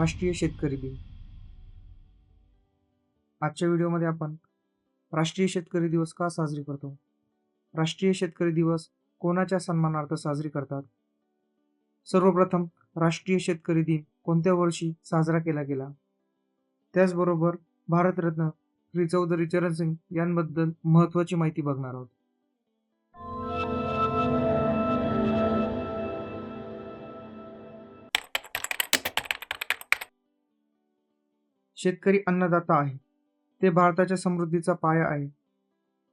राष्ट्रीय शेतकरी दिन. आजच्या व्हिडिओमध्ये आपण राष्ट्रीय शेतकरी दिवस का साजरी करतो? राष्ट्रीय शेतकरी दिवस कोणाच्या सन्मानार्थ साजरी करतात? सर्वप्रथम राष्ट्रीय शेतकरी दिन कोणत्या वर्षी साजरा केला गेला? त्याचबरोबर भारतरत्न श्री चौधरी चरण सिंग यांबद्दल महत्त्वाची माहिती बघणार आहोत. शेतकरी अन्नदाता आहे. ते भारताच्या समृद्धीचा पाया आहे.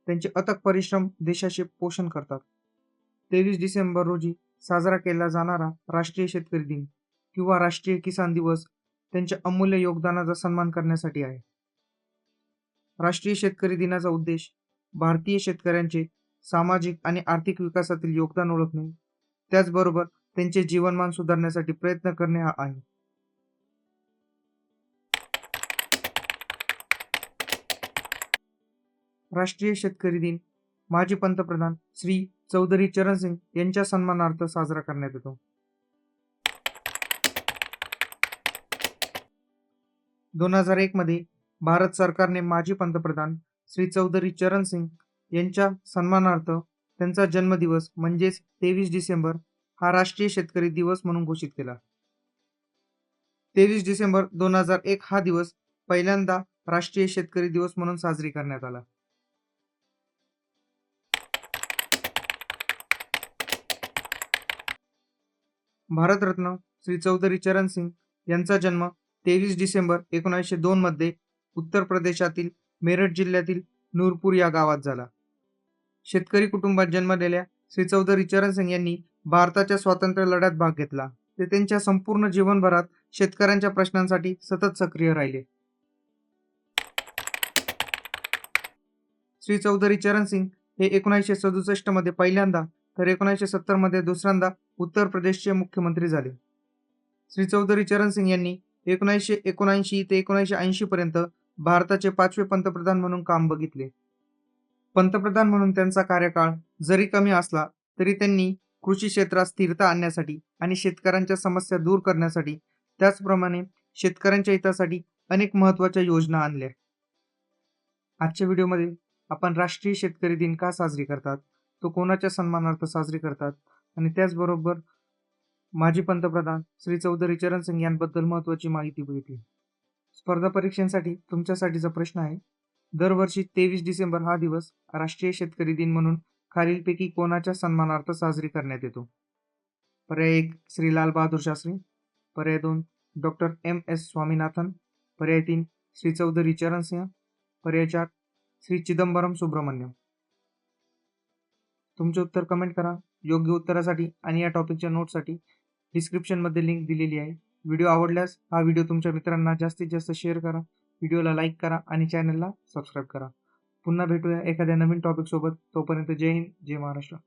त्यांचे अथक परिश्रम देशाचे पोषण करतात. तेवीस डिसेंबर रोजी साजरा केला जाणारा राष्ट्रीय शेतकरी दिन किंवा राष्ट्रीय किसान दिवस त्यांच्या अमूल्य योगदानाचा सन्मान करण्यासाठी आहे. राष्ट्रीय शेतकरी दिनाचा उद्देश भारतीय शेतकऱ्यांचे सामाजिक आणि आर्थिक विकासातील योगदान ओळखणे त्याचबरोबर त्यांचे जीवनमान सुधारण्यासाठी प्रयत्न करणे हा आहे. राष्ट्रीय शेतकरी दिन. माजी पंतप्रधान श्री चौधरी चरण सिंग यांच्या सन्मानार्थ साजरा करण्यात येतो. दोन हजार एक मध्ये भारत सरकारने माजी पंतप्रधान श्री चौधरी चरण सिंग यांच्या सन्मानार्थ त्यांचा जन्मदिवस म्हणजेच तेवीस डिसेंबर हा राष्ट्रीय शेतकरी दिवस म्हणून घोषित केला. तेवीस डिसेंबर दोन हजार एक हा दिवस पहिल्यांदा राष्ट्रीय शेतकरी दिवस म्हणून साजरी करण्यात आला. भारतरत्न श्री चौधरी चरण सिंग यांचा जन्म तेवीस डिसेंबर एकोणीसशे दोन मध्ये उत्तर प्रदेशातील मेरठ जिल्ह्यातील नूरपूर या गावात झाला. शेतकरी कुटुंबात जन्मलेल्या श्री चौधरी चरण सिंग यांनी भारताच्या स्वातंत्र्य लढ्यात भाग घेतला. ते त्यांच्या संपूर्ण जीवनभरात शेतकऱ्यांच्या प्रश्नांसाठी सतत सक्रिय राहिले. श्री चौधरी चरण सिंग हे एकोणीसशे सदुसष्टमध्ये पहिल्यांदा तर एकोणीसशे सत्तरमध्ये दुसऱ्यांदा उत्तर प्रदेशचे मुख्यमंत्री झाले. श्री चौधरी चरण सिंग यांनी एकोणीसशे एकोणऐंशी ते एकोणीसशे ऐंशी पर्यंत भारताचे पाचवे पंतप्रधान म्हणून काम बघितले. पंतप्रधान म्हणून त्यांचा कार्यकाळ जरी कमी असला तरी त्यांनी कृषी क्षेत्रात स्थिरता आणण्यासाठी आणि शेतकऱ्यांच्या समस्या दूर करण्यासाठी त्याचप्रमाणे शेतकऱ्यांच्या हितासाठी अनेक महत्त्वाच्या योजना आणल्या. आजच्या व्हिडिओमध्ये आपण राष्ट्रीय शेतकरी दिन का साजरी करतात? तो कोणाच्या सन्मानार्थ साजरी करतात? आणि त्याचबरोबर माजी पंतप्रधान श्री चौधरी चरण सिंग यांबद्दल महत्वाची माहिती मिळते स्पर्धा परीक्षांसाठी तुमच्यासाठीचा प्रश्न आहे. दरवर्षी तेवीस डिसेंबर हा दिवस राष्ट्रीय शेतकरी दिन म्हणून खालीलपैकी कोणाच्या सन्मानार्थ साजरी करण्यात येतो? पर्याय एक श्री लाल बहादूर शास्त्री. पर्याय दोन डॉक्टर एम एस स्वामीनाथन. पर्याय तीन श्री चौधरी चरण सिंह. पर्याय चार श्री चिदंबरम सुब्रमण्यम. तुमचे उत्तर कमेंट करा. योग्य उत्तरासाठी आणि या टॉपिकच्या नोटसाठी डिस्क्रिप्शनमध्ये लिंक दिलेली आहे. व्हिडिओ आवडल्यास हा व्हिडिओ तुमच्या मित्रांना जास्तीत जास्त शेअर करा. व्हिडिओला लाईक करा आणि चॅनलला सबस्क्राईब करा. पुन्हा भेटूया एखाद्या नवीन टॉपिकसोबत तोपर्यंत जय हिंद जय महाराष्ट्र.